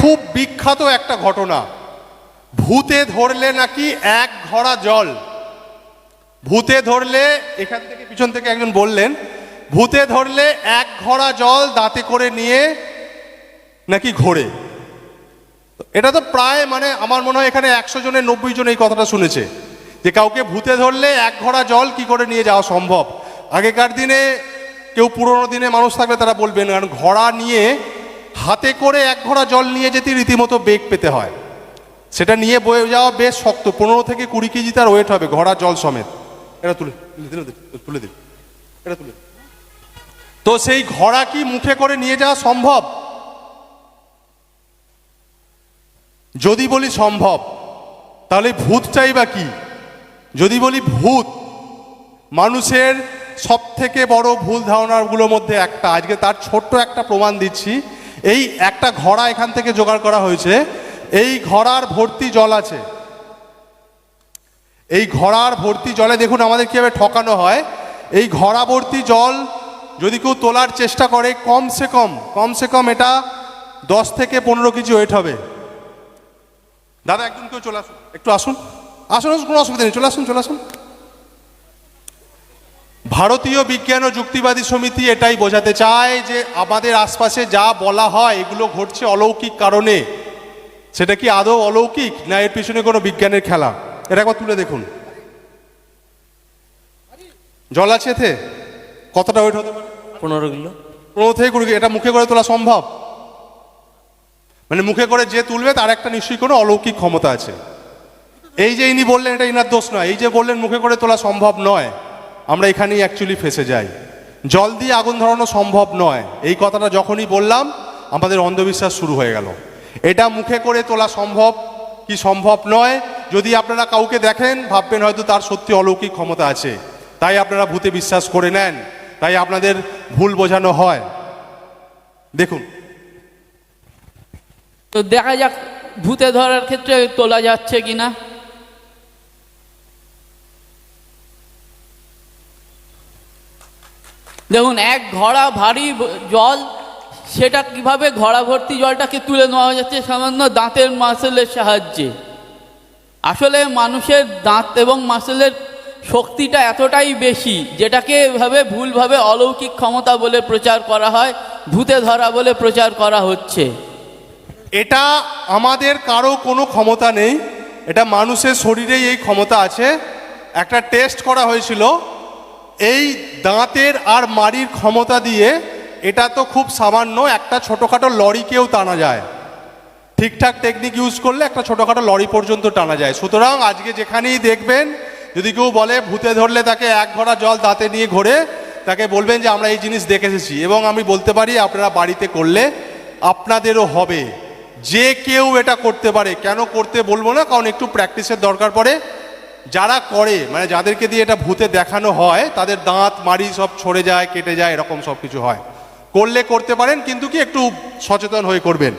খুব বিখ্যাত একটা ঘটনা। ভূতে ধরলে নাকি এক ঘড়া জল। ভূতে ধরলে, এখান থেকে পিছন থেকে একজন বললেন, ভূতে ধরলে এক ঘড়া জল দাঁতে করে নিয়ে নাকি ঘোরে এটা তো প্রায় মানে আমার মনে হয় এখানে একশো জনের নব্বই জন এই কথাটা শুনেছে। যে কাউকে ভূতে ধরলে এক ঘড়া জল কি করে নিয়ে যাওয়া সম্ভব? আগেকার দিনে, কেউ পুরোনো দিনে মানুষ থাকলে তারা বলবেন কারণ ঘোড়া নিয়ে হাতে করে এক ঘোড়া জল নিয়ে যেতে রীতিমতো বেগ পেতে হয়। সেটা নিয়ে বয়ে যাওয়া বেশ শক্ত পনেরো থেকে কুড়ি কেজি তার ওয়েট হবে ঘোড়া জল সমেত। এটা তুলে তুলে দিন, এটা তুলে তো সেই ঘোড়া কি মুখে করে নিয়ে যাওয়া সম্ভব? যদি বলি সম্ভব তাহলে ভূতটাই বা কি? যদি বলি ভূত মানুষের সব থেকে বড় ভুল ধারণাগুলোর মধ্যে একটা। আজকে তার ছোট্ট একটা প্রমাণ দিচ্ছি। এই একটা ঘোড়া এখান থেকে জোগাড় করা হয়েছে। এই ঘোড়ার ভর্তি জল আছে। এই ঘোড়ার ভর্তি জলে দেখুন আমাদের কীভাবে ঠকানো হয়। এই ঘোড়া ভর্তি জল যদি কেউ তোলার চেষ্টা করে কমসে কম কমসে কম এটা দশ থেকে পনেরো কেজি ওয়েট হবে। দাদা একজন কেউ চলে আসুন একটু আসুন আসুন, কোনো অসুবিধা নেই। চলে আসুন চলে আসুন। ভারতীয় বিজ্ঞান ও যুক্তিবাদী সমিতি এটাই বোঝাতে চায় যে আমাদের আশপাশে যা বলা হয় এগুলো ঘটছে অলৌকিক কারণে। সেটা কি আদৌ অলৌকিক না এর পিছনে কোনো বিজ্ঞানের খেলা? এটা একবার তুলে দেখুন। জল আছে এতে? কতটা ওয়েট হতে পারে? পনেরো কিলো। পনেরো থেকে কুড়ি এটা মুখে করে তোলা সম্ভব? মানে মুখে করে যে তুলবে তার একটা নিশ্চয়ই কোনো অলৌকিক ক্ষমতা আছে। এই যে ইনি বললেন এটা ইনার দোষ নয়। এই যে বললেন মুখে করে তোলা সম্ভব নয়। আমরা এখানেই অ্যাকচুয়ালি ফেসে যাই। জল দিয়ে আগুন ধরানো সম্ভব নয়। এই কথাটা যখনই বললাম, আমাদের অন্ধবিশ্বাস শুরু হয়ে গেল। এটা মুখে করে তোলা সম্ভব কি সম্ভব নয়? যদি আপনারা কাউকে দেখেন, ভাববেন হয়তো তার সত্যি অলৌকিক ক্ষমতা আছে। তাই আপনারা ভূতে বিশ্বাস করে নেন। তাই আপনাদের ভুল বোঝানো হয়। দেখুন। তো দেখা যাক, ভূতে ধরার ক্ষেত্রে তোলা যাচ্ছে কিনা। দেখুন, এক ঘড়া ভারী জল, সেটা কীভাবে ঘড়া ভর্তি জলটাকে তুলে নেওয়া যাচ্ছে সামান্য দাঁতের মাসেলের সাহায্যে। আসলে মানুষের দাঁত এবং মাসেলের শক্তিটা এতটাই বেশি, যেটাকে এভাবে ভুলভাবে অলৌকিক ক্ষমতা বলে প্রচার করা হয়, ভূতে ধরা বলে প্রচার করা হচ্ছে। এটা আমাদের কারও কোনো ক্ষমতা নেই, এটা মানুষের শরীরেই এই ক্ষমতা আছে। একটা টেস্ট করা হয়েছিল এই দাঁতের আর মাড়ির ক্ষমতা দিয়ে এটা তো খুব সামান্য একটা ছোটোখাটো লরিকেও টানা যায়। ঠিকঠাক টেকনিক ইউজ করলে একটা ছোটোখাটো লরি পর্যন্ত টানা যায়। সুতরাং আজকে যেখানেই দেখবেন, যদি কেউ বলে ভূতে ধরলে তাকে এক ঘোড়া জল দাঁতে নিয়ে ঘোরে, তাকে বলবেন যে আমরা এই জিনিস দেখে এসেছি। এবং আমি বলতে পারি, আপনারা বাড়িতে করলে আপনাদেরও হবে। যে কেউ এটা করতে পারে। কেন করতে বলব না? কারণ একটু প্র্যাকটিসের দরকার পড়ে। যারা করে মানে যাদেরকে দিয়ে এটা ভূতে দেখানো হয়, তাদের দাঁত, মাড়ি সব ছড়ে যায়, কেটে যায়, এরকম সব কিছু হয়। করলে করতে পারেন, কিন্তু কি একটু সচেতন হয়ে করবেন।